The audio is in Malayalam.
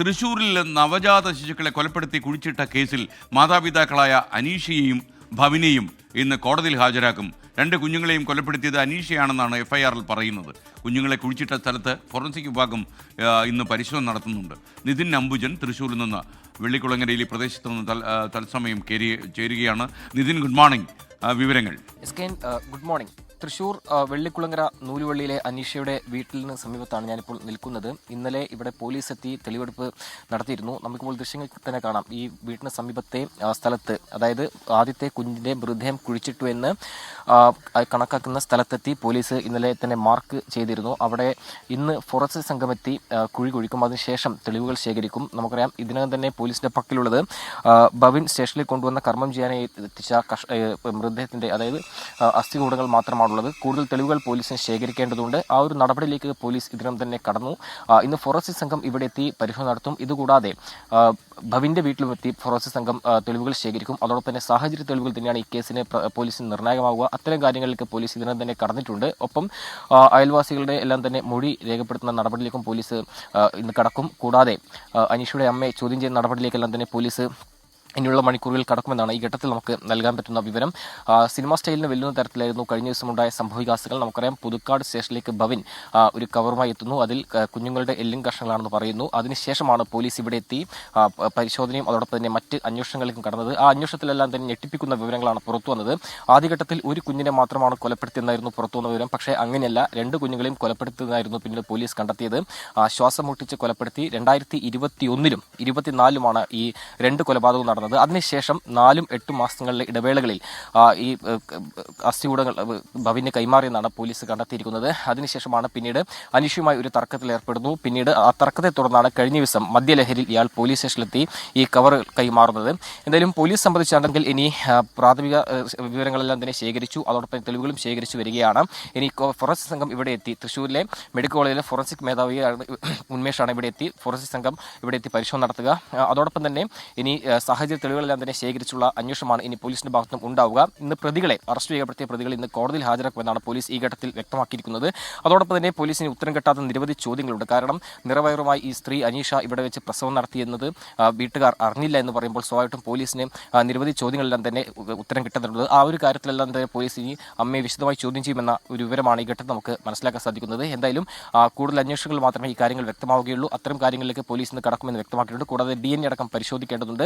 തൃശൂരിൽ നവജാത ശിശുക്കളെ കൊലപ്പെടുത്തി കുഴിച്ചിട്ട കേസിൽ മാതാപിതാക്കളായ അനീഷയെയും ഭവിനെയും ഇന്ന് കോടതിയിൽ ഹാജരാക്കും. രണ്ട് കുഞ്ഞുങ്ങളെയും കൊലപ്പെടുത്തിയത് അനീഷയാണെന്നാണ് എഫ്ഐആറിൽ പറയുന്നത്. കുഞ്ഞുങ്ങളെ കുഴിച്ചിട്ട സ്ഥലത്ത് ഫോറൻസിക് വിഭാഗം ഇന്ന് പരിശോധന നടത്തുന്നുണ്ട്. നിതിൻ അംബുജൻ തൃശ്ശൂരിൽ നിന്ന് വെള്ളിക്കുളങ്ങരയിൽ ഈ പ്രദേശത്ത് നിന്ന് തത്സമയം ചേരുകയാണ്. Nithin good morning. വിവരങ്ങൾ. Good morning. തൃശൂർ വെള്ളിക്കുളങ്ങര നൂലുവള്ളിയിലെ അനീഷയുടെ വീട്ടിലിന് സമീപത്താണ് ഞാനിപ്പോൾ നിൽക്കുന്നത്. ഇന്നലെ ഇവിടെ പോലീസ് എത്തി തെളിവെടുപ്പ് നടത്തിയിരുന്നു. നമുക്കിപ്പോൾ ദൃശ്യങ്ങൾ തന്നെ കാണാം. ഈ വീട്ടിന് സമീപത്തെ സ്ഥലത്ത് അതായത് ആദ്യത്തെ കുഞ്ഞിന്റെ മൃതദേഹം കുഴിച്ചിട്ടു എന്ന് കണക്കാക്കുന്ന സ്ഥലത്തെത്തി പോലീസ് ഇന്നലെ തന്നെ മാർക്ക് ചെയ്തിരുന്നു. അവിടെ ഇന്ന് ഫോറൻസിക് സംഘമെത്തി കുഴി കുഴിക്കും. അതിനുശേഷം തെളിവുകൾ ശേഖരിക്കും. നമുക്കറിയാം ഇതിനകം തന്നെ പോലീസിന്റെ പക്കലുള്ളത് ഭവിൻ സ്റ്റേഷനിൽ കൊണ്ടുവന്ന കർമ്മം ചെയ്യാനായി എത്തിച്ച കഷ അതായത് അസ്ഥികൂടങ്ങൾ അസ്ഥികൂടങ്ങൾ മാത്രമാണുള്ളത് കൂടുതൽ തെളിവുകൾ പോലീസിന് ശേഖരിക്കേണ്ടതുണ്ട്. ആ ഒരു നടപടിയിലേക്ക് പോലീസ് ഇതിനകം തന്നെ കടന്നു. ഇന്ന് ഫോറൻസിക് സംഘം ഇവിടെ എത്തി പരിശോധന നടത്തും. ഇതുകൂടാതെ ഭവിന്റെ വീട്ടിലും എത്തി ഫോറൻസിക് സംഘം തെളിവുകൾ ശേഖരിക്കും. അതോടൊപ്പം തന്നെ സാഹചര്യ തെളിവുകൾ തന്നെയാണ് ഈ കേസിന് പോലീസിന് നിർണായകമാവുക. അത്തരം കാര്യങ്ങളിലേക്ക് പോലീസ് ഇതിനകം തന്നെ കടന്നിട്ടുണ്ട്. ഒപ്പം അയൽവാസികളുടെ എല്ലാം തന്നെ മൊഴി രേഖപ്പെടുത്തുന്ന നടപടിയിലേക്കും പോലീസ് ഇന്ന് കടക്കും. കൂടാതെ അനീഷയുടെ അമ്മയെ ചോദ്യം ചെയ്യുന്ന നടപടിയിലേക്കെല്ലാം തന്നെ പോലീസ് ഇനിയുള്ള മണിക്കൂറുകൾ കടക്കുമെന്നാണ് ഈ ഘട്ടത്തിൽ നമുക്ക് നൽകാൻ പറ്റുന്ന വിവരം. സിനിമാ സ്റ്റൈലിന് വെല്ലുന്ന തരത്തിലായിരുന്നു കഴിഞ്ഞ ദിവസമുണ്ടായ സംഭവവികാസങ്ങൾ. നമുക്കറിയാം പുതുക്കാട് സ്റ്റേഷനിലേക്ക് ഭവൻ ഒരു കവറുമായി എത്തുന്നു. അതിൽ കുഞ്ഞുങ്ങളുടെ എല്ലും കഷ്ണങ്ങളാണെന്ന് പറയുന്നു. അതിനുശേഷമാണ് പോലീസ് ഇവിടെ എത്തി. പരിശോധനയും അതോടൊപ്പം തന്നെ മറ്റ് അന്വേഷണങ്ങളിലേക്കും കടന്നത്. ആ അന്വേഷണത്തിലെല്ലാം തന്നെ ഞെട്ടിപ്പിക്കുന്ന വിവരങ്ങളാണ് പുറത്തു വന്നത്. ആദ്യഘട്ടത്തിൽ ഒരു കുഞ്ഞിനെ മാത്രമാണ് കൊലപ്പെടുത്തിയെന്നായിരുന്നു പുറത്തു വന്ന വിവരം. പക്ഷേ അങ്ങനെയല്ല. രണ്ട് കുഞ്ഞുങ്ങളെയും കൊലപ്പെടുത്തിയതായിരുന്നു പിന്നീട് പോലീസ് കണ്ടെത്തിയത്. ശ്വാസം മുട്ടിച്ച് കൊലപ്പെടുത്തി. രണ്ടായിരത്തി ഇരുപത്തി ഒന്നിലും ഇരുപത്തിനാലിലുമാണ് ഈ രണ്ട് നടന്നത്. അതിനുശേഷം നാലും എട്ടും മാസങ്ങളിലെ ഇടവേളകളിൽ ഈ അസ്ഥിയൂടങ്ങൾ ഭവിന് കൈമാറിയെന്നാണ് പോലീസ് കണ്ടെത്തിയിരിക്കുന്നത്. അതിനുശേഷമാണ് പിന്നീട് അനീഷുമായി ഒരു തർക്കത്തിൽ ഏർപ്പെടുന്നു. പിന്നീട് ആ തർക്കത്തെ തുടർന്നാണ് കഴിഞ്ഞ ദിവസം മദ്യലഹരിയിൽ ഇയാൾ പോലീസ് സ്റ്റേഷനിലെത്തി ഈ കവർ കൈമാറുന്നത്. എന്തായാലും പോലീസ് സംബന്ധിച്ചാണെങ്കിൽ ഇനി പ്രാഥമിക വിവരങ്ങളെല്ലാം തന്നെ ശേഖരിച്ചു. അതോടൊപ്പം തെളിവുകളും ശേഖരിച്ചു വരികയാണ്. ഇനി ഫോറൻസിക് സംഘം ഇവിടെ എത്തി. തൃശ്ശൂരിലെ മെഡിക്കൽ കോളേജിലെ ഫോറൻസിക് മേധാവിയാണ് ഉന്മേഷാണ് ഇവിടെ എത്തി. ഫോറൻസിക് സംഘം ഇവിടെ എത്തി പരിശോധന നടത്തുക. അതോടൊപ്പം തന്നെ ഇനി ആ, സാഹചര്യ തെളിവുകളെല്ലാം തന്നെ ശേഖരിച്ചുള്ള അന്വേഷണമാണ് ഇനി പോലീസിന്റെ ഭാഗത്തുനിന്നും ഉണ്ടാവുക. ഇന്ന് പ്രതികളെ അറസ്റ്റ് ചെയ്യപ്പെടുത്തിയ പ്രതികൾ ഇന്ന് കോടതിയിൽ ഹാജരാക്കുമെന്നാണ് പോലീസ് ഈ ഘട്ടത്തിൽ വ്യക്തമാക്കിയിരിക്കുന്നത്. അതോടൊപ്പം തന്നെ പോലീസിന് ഉത്തരം കിട്ടാത്ത നിരവധി ചോദ്യങ്ങളുണ്ട്. കാരണം നിറവയറുമായി ഈ സ്ത്രീ അനീഷ ഇവിടെ വെച്ച് പ്രസവം നടത്തിയെന്നത് വീട്ടുകാർ അറിഞ്ഞില്ല എന്ന് പറയുമ്പോൾ സ്വാഭാവികമായിട്ടും പോലീസിന് നിരവധി ചോദ്യങ്ങളെല്ലാം തന്നെ ഉത്തരം കിട്ടുന്നുണ്ട്. ആ ഒരു കാര്യത്തിലെല്ലാം തന്നെ പോലീസ് ഇനി അമ്മയെ വിശദമായി ചോദ്യം ചെയ്യുമെന്ന ഒരു വിവരമാണ് ഈ ഘട്ടത്തിൽ നമുക്ക് മനസ്സിലാക്കാൻ സാധിക്കുന്നത്. എന്തായാലും കൂടുതൽ അന്വേഷണങ്ങൾ മാത്രമേ ഈ കാര്യങ്ങൾ വ്യക്തമാവുകയുള്ളൂ. അത്തരം കാര്യങ്ങളിലേക്ക് പോലീസ് ഇന്ന് കടക്കുമെന്ന് വ്യക്തമാക്കിയിട്ടുണ്ട്. കൂടാതെ ഡി എൻ എ അടക്കം പരിശോധിക്കേണ്ടതുണ്ട്.